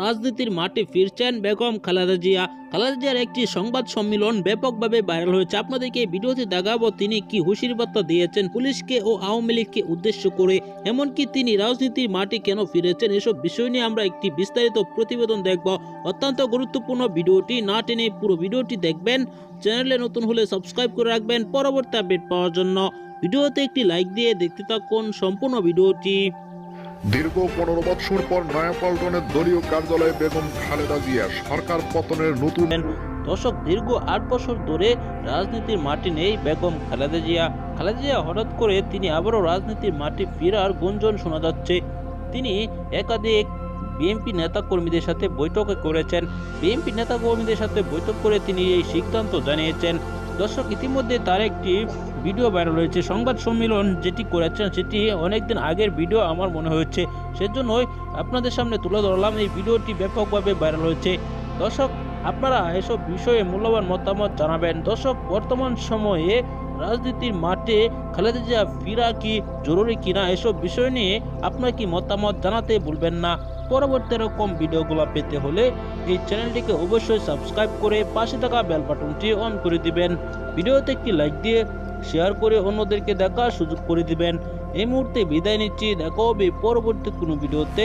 রাজনীতির মাঠে ফিরছেন বেগম খালেদা জিয়া। খালেদা জিয়ার একটি সংবাদ সম্মেলন ব্যাপকভাবে ভাইরাল হয়েছে। আপনাদেরকে ভিডিওতে দেখাবো তিনি কি হুশির বার্তা দিয়েছেন পুলিশকে ও আওয়ামী লীগকে উদ্দেশ্য করে, এমনকি তিনি রাজনীতির মাঠে কেন ফিরেছেন এসব বিষয় নিয়ে আমরা একটি বিস্তারিত প্রতিবেদন দেখব। অত্যন্ত গুরুত্বপূর্ণ ভিডিওটি না টেনে পুরো ভিডিওটি দেখবেন, চ্যানেলে নতুন হলে সাবস্ক্রাইব করে রাখবেন পরবর্তী আপডেট পাওয়ার জন্য। ভিডিওতে একটি লাইক দিয়ে দেখতে থাকুন সম্পূর্ণ ভিডিওটি। দীর্ঘ পনেরো বৎসর পর নয়াপল্টনের দলীয় কার্যালয়ে বেগম খালেদা জিয়া সরকার পতনের নতুন দশক দীর্ঘ আট বছর ধরে রাজনীতির মাটি নেই বেগম খালেদা জিয়া। খালেদা জিয়া হঠাৎ করে তিনি আবারও রাজনীতির মাটি ফেরার গুঞ্জন শোনা যাচ্ছে। তিনি একাধিক বিএনপি নেতাকর্মীদের সাথে বৈঠকে করেছেন। বিএনপি নেতাকর্মীদের সাথে বৈঠক করে তিনি এই সিদ্ধান্ত জানিয়েছেন। দর্শক, ইতিমধ্যে তার একটি ভিডিও ভাইরাল হয়েছে, সংবাদ সম্মেলন যেটি করেছেন সেটি অনেকদিন আগের ভিডিও আমার মনে হয়েছে। সেজন্যই আপনাদের সামনে তুলে ধরলাম, এই ভিডিওটি ব্যাপকভাবে ভাইরাল হয়েছে। দর্শক আপনারা এসব বিষয়ে মূল্যবান মতামত জানাবেন। দর্শক, বর্তমান সময়ে রাজনীতির মাঠে খালেদা জিয়া ফিরা কি জরুরি কিনা এসব বিষয় নিয়ে আপনার কি মতামত জানাতে ভুলবেন না। পরবর্তী এরকম ভিডিওগুলো পেতে হলে এই চ্যানেলটিকে অবশ্যই সাবস্ক্রাইব করে পাশে থাকা বেল বাটনটি অন করে দিবেন। ভিডিওতে একটি লাইক দিয়ে শেয়ার করে অন্যদেরকে দেখার সুযোগ করে দিবেন। এই মুহূর্তে বিদায় নিচ্ছি। দেখা হবে পরবর্তী কোনো ভিডিওতে।